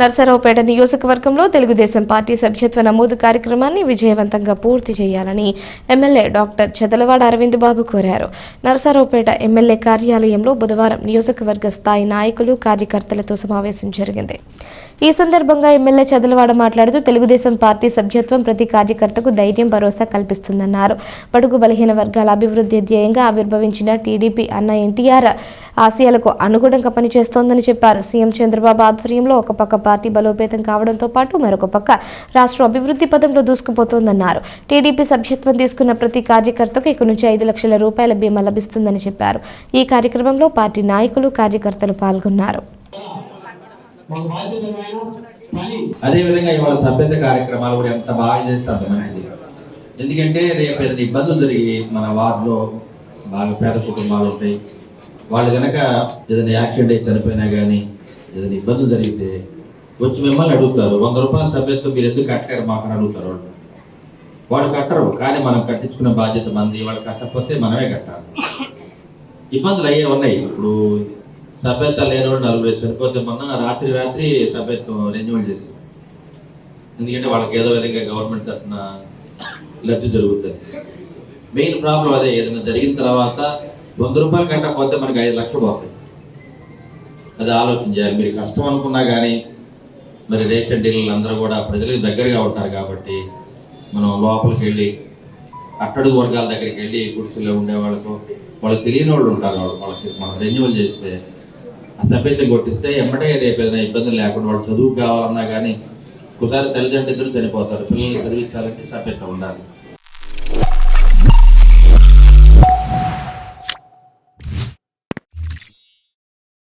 నర్సరావుపేట నియోజకవర్గంలో తెలుగుదేశం పార్టీ సభ్యత్వ నమోదు కార్యక్రమాన్ని విజయవంతంగా పూర్తి చేయాలని ఎమ్మెల్యే డాక్టర్ చెదలవాడ అరవింద్ బాబు కోరారు. నర్సరావుపేట ఎమ్మెల్యే కార్యాలయంలో బుధవారం నియోజకవర్గ స్థాయి నాయకులు కార్యకర్తలతో సమావేశం జరిగింది. ఈ సందర్భంగా ఎమ్మెల్యే చదలవాడ మాట్లాడుతూ తెలుగుదేశం పార్టీ సభ్యత్వం ప్రతి కార్యకర్తకు ధైర్యం భరోసా కల్పిస్తుందన్నారు. బడుగు బలహీన వర్గాల అభివృద్ధి ధ్యేయంగా ఆవిర్భవించిన టీడీపీ అన్న ఎన్టీఆర్ ఆశయాలకు అనుగుణంగా పనిచేస్తోందని చెప్పారు. సీఎం చంద్రబాబు ఆధ్వర్యంలో ఒక పక్క పార్టీ బలోపేతం కావడంతో పాటు మరొక పక్క రాష్ట్రం అభివృద్ధి పదంలో దూసుకుపోతోందన్నారు. టీడీపీ సభ్యత్వం తీసుకున్న ప్రతి కార్యకర్తకు ఇక నుంచి ఐదు లక్షల రూపాయల బీమా లభిస్తుందని చెప్పారు. ఈ కార్యక్రమంలో పార్టీ నాయకులు కార్యకర్తలు పాల్గొన్నారు. అదేవిధంగా ఇవాళ సభ్యత కార్యక్రమాలు కూడా ఎంత బాగా చేస్తే అంత మంచిది. ఎందుకంటే రేపు ఇబ్బందులు జరిగి మన వార్డులో బాగా పేద కుటుంబాలు ఉంటాయి. వాళ్ళు కనుక ఏదైనా యాక్సిడెంట్ అయి చనిపోయినా కానీ ఏదైనా ఇబ్బందులు జరిగితే వచ్చి మిమ్మల్ని అడుగుతారు. వంద రూపాయల సభ్యత్వం మీరు ఎందుకు కట్టలేరు మాకు అడుగుతారు వాళ్ళు. వాడు కట్టరు కానీ మనం కట్టించుకునే బాధ్యత మంది వాళ్ళు కట్టకపోతే మనమే కట్టాలి. ఇబ్బందులు అయ్యే ఉన్నాయి. ఇప్పుడు సభ్యత లేని వాళ్ళు నలుగురు చనిపోతే మొన్న రాత్రి రాత్రి సభ్యత్వం రెన్యువల్ చేసి ఎందుకంటే వాళ్ళకి ఏదో విధంగా గవర్నమెంట్ తరఫున లబ్ధి జరుగుతుంది. మెయిన్ ప్రాబ్లం అదే ఏదైనా జరిగిన తర్వాత వంద రూపాయలు పోతే మనకి ఐదు లక్షలు పోతాయి. అది ఆలోచన చేయాలి మీరు కష్టం అనుకున్నా కానీ మరి రేషన్ డీలర్లు అందరూ కూడా ప్రజలకు దగ్గరగా ఉంటారు కాబట్టి మనం లోపలికి వెళ్ళి అట్టడుగు వర్గాల దగ్గరికి వెళ్ళి గుడిసెల్లో ఉండే వాళ్ళకు వాళ్ళకి తెలియని వాళ్ళు ఉంటారు వాళ్ళు. వాళ్ళకి మనం రెన్యువల్ చేస్తే ఆ కొట్టిస్తే ఎమ్మటే రేపు ఏదైనా ఇబ్బందులు లేకుండా వాళ్ళు చదువు కావాలన్నా కానీ ఒకసారి తల్లిదండ్రులు చనిపోతారు. పిల్లల్ని చదివించాలంటే సభ్యత ఉండాలి.